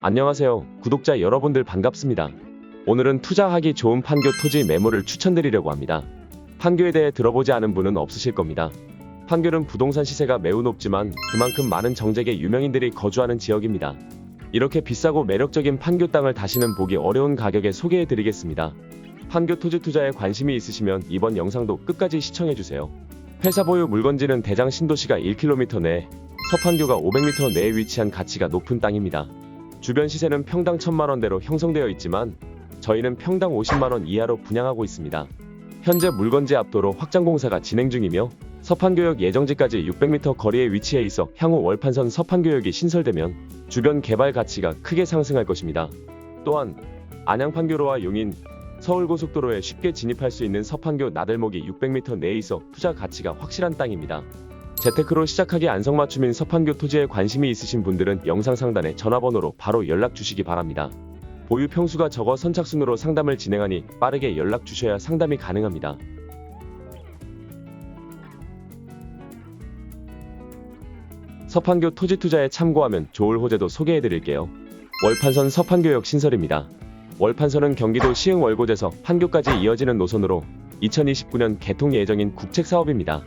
안녕하세요. 구독자 여러분들 반갑습니다. 오늘은 투자하기 좋은 판교 토지 매물을 추천드리려고 합니다. 판교에 대해 들어보지 않은 분은 없으실 겁니다. 판교는 부동산 시세가 매우 높지만 그만큼 많은 정재계 유명인들이 거주하는 지역입니다. 이렇게 비싸고 매력적인 판교 땅을 다시는 보기 어려운 가격에 소개해 드리겠습니다. 판교 토지 투자에 관심이 있으시면 이번 영상도 끝까지 시청해 주세요. 회사 보유 물건지는 대장 신도시가 1km 내, 서판교가 500m 내에 위치한 가치가 높은 땅입니다. 주변 시세는 평당 1000만원대로 형성되어 있지만 저희는 평당 50만 원 이하로 분양하고 있습니다. 현재 물건지 압도로 확장 공사가 진행 중이며 서판교역 예정지까지 600m 거리에 위치해 있어 향후 월판선 서판교역이 신설되면 주변 개발 가치가 크게 상승할 것입니다. 또한 안양판교로와 용인, 서울고속도로에 쉽게 진입할 수 있는 서판교 나들목이 600m 내에 있어 투자 가치가 확실한 땅입니다. 재테크로 시작하기 안성맞춤인 서판교 토지에 관심이 있으신 분들은 영상 상단에 전화번호로 바로 연락 주시기 바랍니다. 보유 평수가 적어 선착순으로 상담을 진행하니 빠르게 연락 주셔야 상담이 가능합니다. 서판교 토지 투자에 참고하면 좋을 호재도 소개해 드릴게요. 월판선 서판교역 신설입니다. 월판선은 경기도 시흥 월곶에서 판교까지 이어지는 노선으로 2029년 개통 예정인 국책 사업입니다.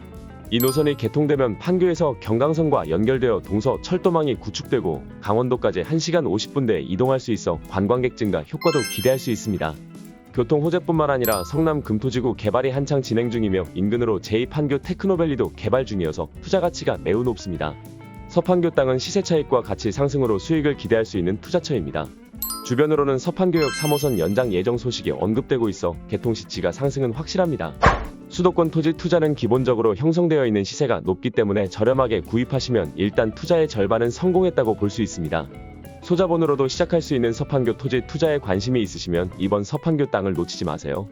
이 노선이 개통되면 판교에서 경강선과 연결되어 동서 철도망이 구축되고 강원도까지 1시간 50분대에 이동할 수 있어 관광객 증가 효과도 기대할 수 있습니다. 교통 호재뿐만 아니라 성남 금토지구 개발이 한창 진행 중이며 인근으로 제2판교 테크노밸리도 개발 중이어서 투자 가치가 매우 높습니다. 서판교 땅은 시세 차익과 가치 상승으로 수익을 기대할 수 있는 투자처입니다. 주변으로는 서판교역 3호선 연장 예정 소식이 언급되고 있어 개통 시치가 상승은 확실합니다. 수도권 토지 투자는 기본적으로 형성되어 있는 시세가 높기 때문에 저렴하게 구입하시면 일단 투자의 절반은 성공했다고 볼 수 있습니다. 소자본으로도 시작할 수 있는 서판교 토지 투자에 관심이 있으시면 이번 서판교 땅을 놓치지 마세요.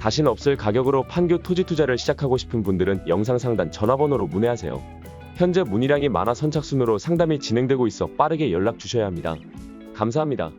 다신 없을 가격으로 판교 토지 투자를 시작하고 싶은 분들은 영상 상단 전화번호로 문의하세요. 현재 문의량이 많아 선착순으로 상담이 진행되고 있어 빠르게 연락 주셔야 합니다. 감사합니다.